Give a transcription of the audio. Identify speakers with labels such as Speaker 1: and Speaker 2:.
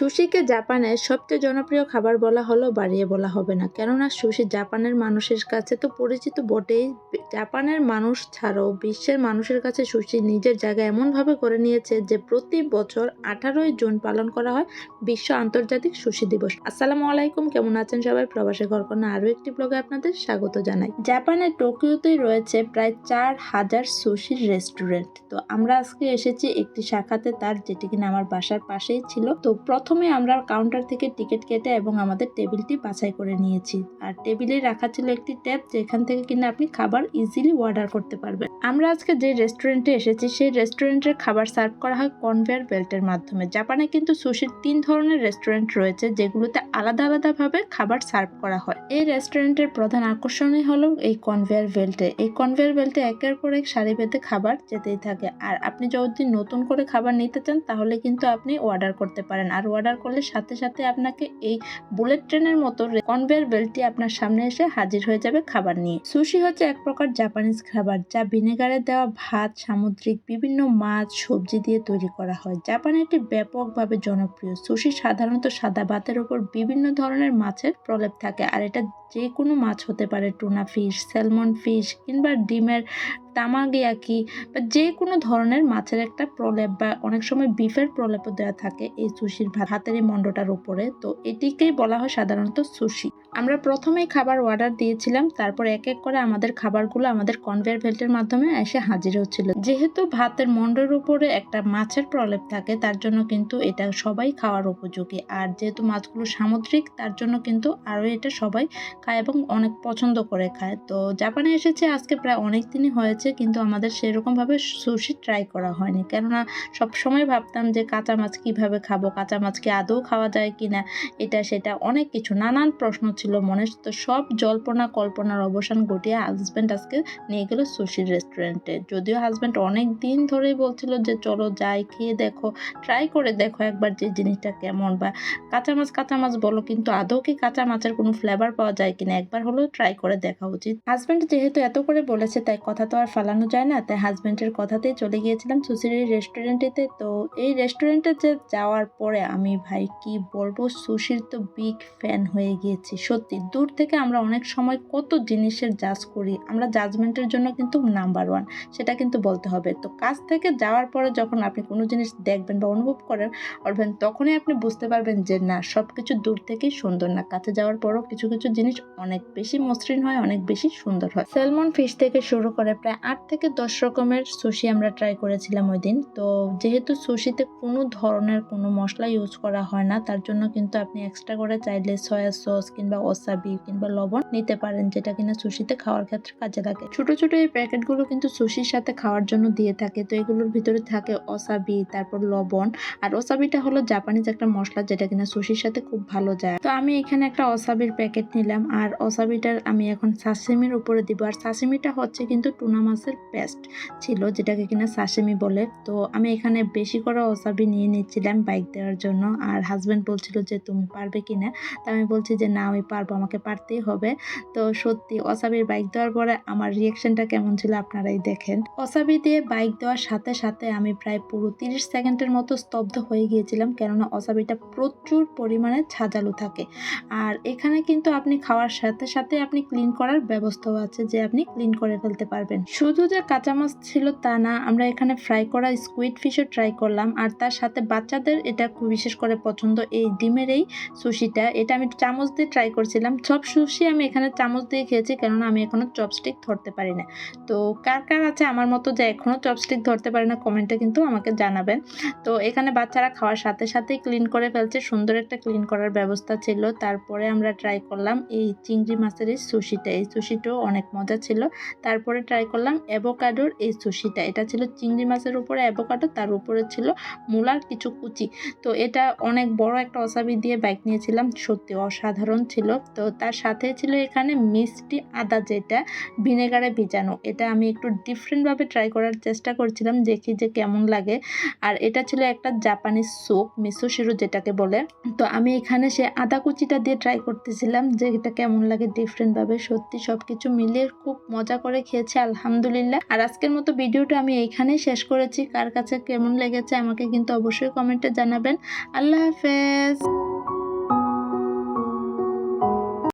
Speaker 1: সুশিকে জাপানের সবচেয়ে জনপ্রিয় খাবার বলা হলো বাড়িয়ে বলা হবে না। কেননা সুশি জাপানের মানুষের কাছে তো পরিচিত বটেই। জাপানের মানুষ ছাড়াও বিশ্বের মানুষের কাছে সুশি নিজের জায়গা এমনভাবে করে নিয়েছে যে প্রতি বছর আঠারোই জুন পালন করা হয় বিশ্ব আন্তর্জাতিক সুশি দিবস। আসসালামু আলাইকুম, কেমন আছেন সবাই? প্রবাসী ঘরকন্যা আরও একটি ব্লগে আপনাদের স্বাগত জানাই। জাপানের টোকিওতেই রয়েছে প্রায় চার হাজার সুশির রেস্টুরেন্ট। তো আমরা আজকে এসেছি একটি শাখাতে তার, যেটি কিনা আমার বাসার পাশেই ছিল। তো প্রথমে আমরা কাউন্টার থেকে টিকিট কেটে এবং আমাদের টেবিলটি বাছাই করে নিয়েছি। আর টেবিলে রাখা ছিল একটি ট্যাব যেখান থেকে কিনা আপনি খাবার ইজিলি অর্ডার করতে পারবেন। আমরা আজকে যে রেস্টুরেন্টে এসেছি, সেই রেস্টুরেন্টের খাবার সার্ভ করা হয় কনভেয়ার বেল্টের মাধ্যমে। জাপানে কিন্তু সুশির তিন ধরনের রেস্টুরেন্ট রয়েছে, যেগুলোতে আলাদা আলাদাভাবে খাবার সার্ভ করা হয়। এই রেস্টুরেন্টের প্রধান আকর্ষণই হলো এই কনভেয়ার বেল্টে এই কনভেয়ার বেল্টে একের পর এক সারি বেঁধে খাবার যেতেই থাকে। আর আপনি যদি নতুন করে খাবার নিতে চান, তাহলে কিন্তু আপনি অর্ডার করতে পারেন। আর অর্ডার করলে সাথে সাথে আপনাকে এই বুলেট ট্রেনের মতো কনভেয়ার বেল্টটি আপনার সামনে এসে হাজির হয়ে যাবে খাবার নিয়ে। সুশি হচ্ছে এক প্রকার জাপানিজ খাবার যা ভিনেগারে দেওয়া ভাত, সামুদ্রিক বিভিন্ন মাছ, সবজি দিয়ে তৈরি করা হয়। জাপানে এটি ব্যাপকভাবে জনপ্রিয়। সুশি সাধারণত সাদা ভাতের উপর বিভিন্ন ধরনের মাছের প্রলেপ থাকে, আর এটা যে কোনো মাছ হতে পারে, টুনা ফিশ স্যালমন ফিশ কিংবা ডিমের তামাগিয়াকি বা যে কোনো ধরনের মাছের একটা প্রলেপ বা অনেক সময় বিফের প্রলেপও দেওয়া থাকে এই সুশির ভাতের এই মণ্ডটার উপরে। তো এটিকেই বলা হয় সাধারণত সুশি। আমরা প্রথমেই খাবার অর্ডার দিয়েছিলাম, তারপর এক এক করে আমাদের খাবারগুলো আমাদের কনভেয়ার বেল্টের মাধ্যমে এসে হাজির হচ্ছিল। যেহেতু ভাতের মন্ডের উপরে একটা মাছের প্রলেপ থাকে, তার জন্য কিন্তু এটা সবাই খাওয়ার উপযোগী। আর যেহেতু মাছগুলো সামুদ্রিক, তার জন্য কিন্তু আরও এটা সবাই খায় এবং অনেক পছন্দ করে খায়। তো জাপানে এসেছে, আজকে প্রায় অনেক দিনই হয়েছে, কিন্তু আমাদের সেরকমভাবে সুশি ট্রাই করা হয়নি। কেননা সবসময় ভাবতাম যে কাঁচা মাছ কীভাবে খাব, কাঁচা মাছ কি আদৌ খাওয়া যায় কি না এটা সেটা অনেক কিছু। নানান প্রশ্ন ছিল মনে, তো সব জল্পনা কল্পনার অবসান ঘটিয়ে হাজব্যান্ড আজকে নিয়ে গেল সুশির রেস্টুরেন্টে যদিও হাজব্যান্ড অনেক দিন ধরেই বলছিল যে, চলো যাই, খেয়ে দেখো ট্রাই করে দেখো একবার যে জিনিসটা কেমন বা কাঁচা মাছ কাঁচা মাছ বলো, কিন্তু আদৌ কি কাঁচা মাছের কোনো ফ্লেভার পাওয়া যায় কিনা একবার হলেও ট্রাই করে দেখা উচিত। হাজব্যান্ড যেহেতু এত করে বলেছে, তাই কথা তো আর ফালানো যায় না। তাই হাজব্যান্ডের কথাতেই চলে গিয়েছিলাম সুশির এই রেস্টুরেন্টেতে তো এই রেস্টুরেন্টে যে যাওয়ার পরে আমি, ভাই, কি বলব? সুশির তো বিগ ফ্যান হয়ে গিয়েছি। সত্যি, দূর থেকে আমরা অনেক সময় কত জিনিসের জাজ করি। আমরা জাজমেন্টের জন্য কিন্তু নাম্বার ওয়ান সেটা কিন্তু বলতে হবে। তো কাছ থেকে যাওয়ার পরে যখন আপনি কোনো জিনিস দেখবেন বা অনুভব করেন করবেন তখনই আপনি বুঝতে পারবেন যে, না সব কিছু দূর থেকেই সুন্দর না। কাছে যাওয়ার পরও কিছু কিছু জিনিস অনেক বেশি মসৃণ হয়, অনেক বেশি সুন্দর হয়। স্যালমন ফিশ থেকে শুরু করে প্রায় আট থেকে দশ রকমের সুশি আমরা ট্রাই করেছিলাম ওই দিন। তো যেহেতু সুশিতে কোনো ধরনের কোনো মশলা ইউজ করা হয় না, তার জন্য কিন্তু আপনি এক্সট্রা করে চাইলে সয়া সস কিংবা ওসাবি কিংবা লবণ নিতে পারেন, যেটা কিনা সুশিতে খাওয়ার ক্ষেত্রে কাজে লাগে। ছোট ছোট এই প্যাকেটগুলো কিন্তু সুশির সাথে খাওয়ার জন্য দিয়ে থাকে। তো এগুলোর ভিতরে থাকে ওসাবি তারপর লবণ। আর ওসাবিটা হলো জাপানিজ একটা মশলা, যেটা কিনা সুশির সাথে খুব ভালো যায়। তো আমি এখানে একটা ওসাবির প্যাকেট নিলাম। আর ওসাবিটার আমি এখন সাসিমির উপরে দিব। আর সাসিমিটা হচ্ছে কিন্তু টুনা মাছের পেস্ট ছিল, যেটাকে কিনা সাসিমি বলে। তো আমি এখানে বেশি করে ওসাবি নিয়ে নিচ্ছিলাম বাইক দেওয়ার জন্য। আর হাজব্যান্ড বলছিল যে, তুমি পারবে কিনা তা আমি বলছি যে, না, আমি পারব, আমাকে পারতেই হবে। তো সত্যি অসাবির বাইক দেওয়ার পরে আমার রিয়াকশনটা কেমন ছিল আপনারাই দেখেন। অসাবি দিয়ে বাইক দেওয়ার সাথে সাথে আমি প্রায় পুরো তিরিশ সেকেন্ডের মতো স্তব্ধ হয়ে গিয়েছিলাম, কেননা অসাবিটা প্রচুর পরিমাণে ছাজালু থাকে। আর এখানে কিন্তু আপনি খাওয়ার সাথে সাথে আপনি ক্লিন করার ব্যবস্থাও আছে যে আপনি ক্লিন করে ফেলতে পারবেন। শুধু যে কাঁচা মাছ ছিল তা না, আমরা এখানে ফ্রাই করা স্কুইড ফিশও ট্রাই করলাম, আর তার সাথে বাচ্চাদের এটা বিশেষ করে পছন্দ, এই ডিমের এই সুশিটা। এটা আমি চামচ দিয়ে ট্রাই করছিলাম। সব সুশি আমি এখানে চামচ দিয়ে খেয়েছি, কেননা আমি এখনও চপস্টিক ধরতে পারি না। তো কার কার আছে আমার মতো যে এখনও চপস্টিক ধরতে পারে না কমেন্টে কিন্তু আমাকে জানাবেন। তো এখানে বাচ্চারা খাওয়ার সাথে সাথেই ক্লিন করে ফেলছে। সুন্দর একটা ক্লিন করার ব্যবস্থা ছিল। তারপরে আমরা ট্রাই করলাম এই চিংড়ি মাছের এই সুশিটা, এই সুশিটাও অনেক মজা ছিল। তারপরে ট্রাই করলাম অ্যাভোকাডোর এই সুশিটা। এটা ছিল চিংড়ি মাছের উপরে অ্যাভোকাডো তার উপরে ছিল মূলার কিছু কুচি। তো এটা অনেক বড় একটা অসাবি দিয়ে বাইক নিয়েছিলাম, সত্যি অসাধারণ ছিল। তো তার সাথে ছিল এখানে মিষ্টি আদা যেটা, ভিনেগারে ভিজানো। এটা আমি একটু ডিফারেন্টভাবে ট্রাই করার চেষ্টা করছিলাম, দেখি যে কেমন লাগে। আর এটা ছিল একটা জাপানিজ স্যুপ মিসো শিরু যেটাকে বলে। তো আমি এখানে সে আদা কুচিটা দিয়ে ট্রাই করতেছিলাম, যে এটা কেমন লাগে ডিফারেন্টভাবে সত্যি সবকিছু মিলিয়ে খুব মজা করে খেয়েছে, আলহামদুলিল্লাহ। আর আজকের মতো ভিডিওটা আমি এইখানেই শেষ করেছি। কার কাছে কেমন লেগেছে আমাকে কিন্তু অবশ্যই কমেন্টে জানাবেন। আল্লাহ হাফেজ।